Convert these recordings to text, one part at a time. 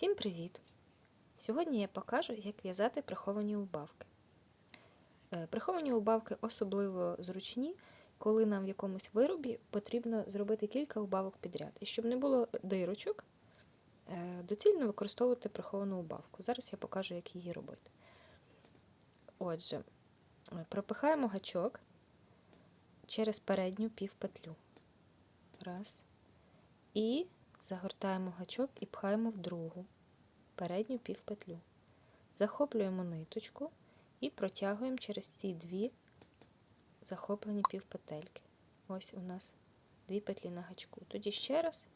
Всім привіт! Сьогодні я покажу, як в'язати приховані убавки. Е, Приховані убавки особливо зручні, коли нам в якомусь виробі потрібно зробити кілька убавок підряд. І щоб не було дирочок, е, доцільно використовувати приховану убавку. Зараз я покажу, як її робити. Отже, пропихаємо гачок через передню півпетлю. Раз. І загортаємо гачок і пхаємо в другу передню півпетлю. Захоплюємо ниточку і протягуємо через ці дві захоплені півпетельки. Ось у нас дві петлі на гачку. Тоді ще раз.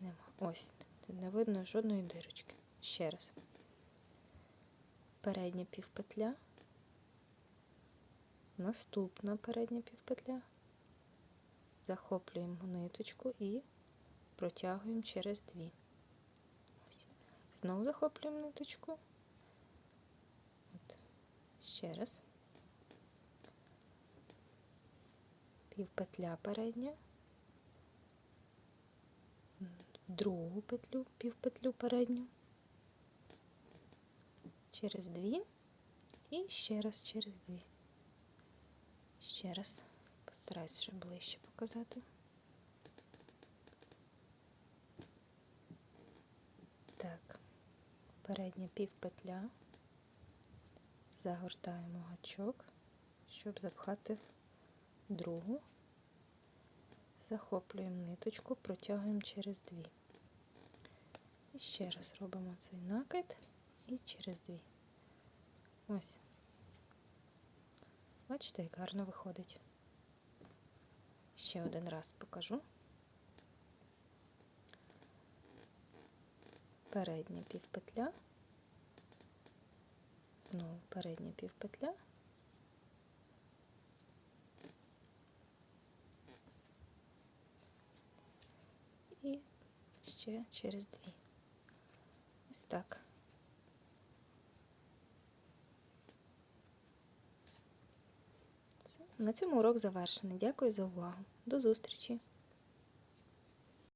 Нема. Ось, не видно жодної дирочки. Ще раз. Передня півпетля. Наступна передня півпетля. Захоплюємо ниточку і протягуємо через дві. Знову захоплюємо ниточку. От. Ще раз. Півпетля передня. В другу петлю, півпетлю передню. Через дві. І ще раз через дві. Ще раз. Постараюсь ще ближче показати. Так, передня півпетля, загортаємо гачок, щоб запхати в другу, захоплюємо ниточку, протягуємо через дві. І ще раз робимо цей накид і через дві. Ось. Бачите, як гарно виходить. Ще один раз покажу. Передня півпетля, знову передня півпетля. І ще через дві. Ось так. На цьому урок завершений. Дякую за увагу. До зустрічі!